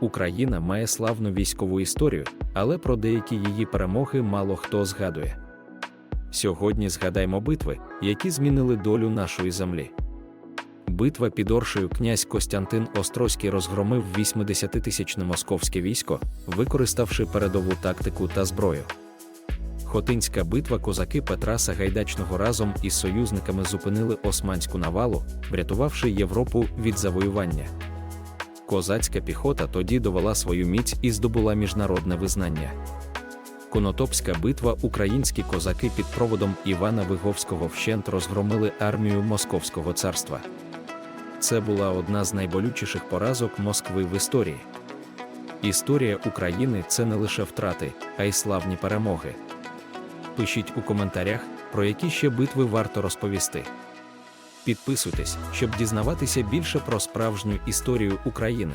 Україна має славну військову історію, але про деякі її перемоги мало хто згадує. Сьогодні згадаймо битви, які змінили долю нашої землі. Битва під Оршею князь Костянтин Острозький розгромив 80-тисячне московське військо, використавши передову тактику та зброю. Хотинська битва козаки Петра Сагайдачного разом із союзниками зупинили османську навалу, врятувавши Європу від завоювання. Козацька піхота тоді довела свою міць і здобула міжнародне визнання. Конотопська битва українські козаки під проводом Івана Виговського вщент розгромили армію Московського царства. Це була одна з найболючіших поразок Москви в історії. Історія України це не лише втрати, а й славні перемоги. Пишіть у коментарях, про які ще битви варто розповісти. Підписуйтесь, щоб дізнаватися більше про справжню історію України.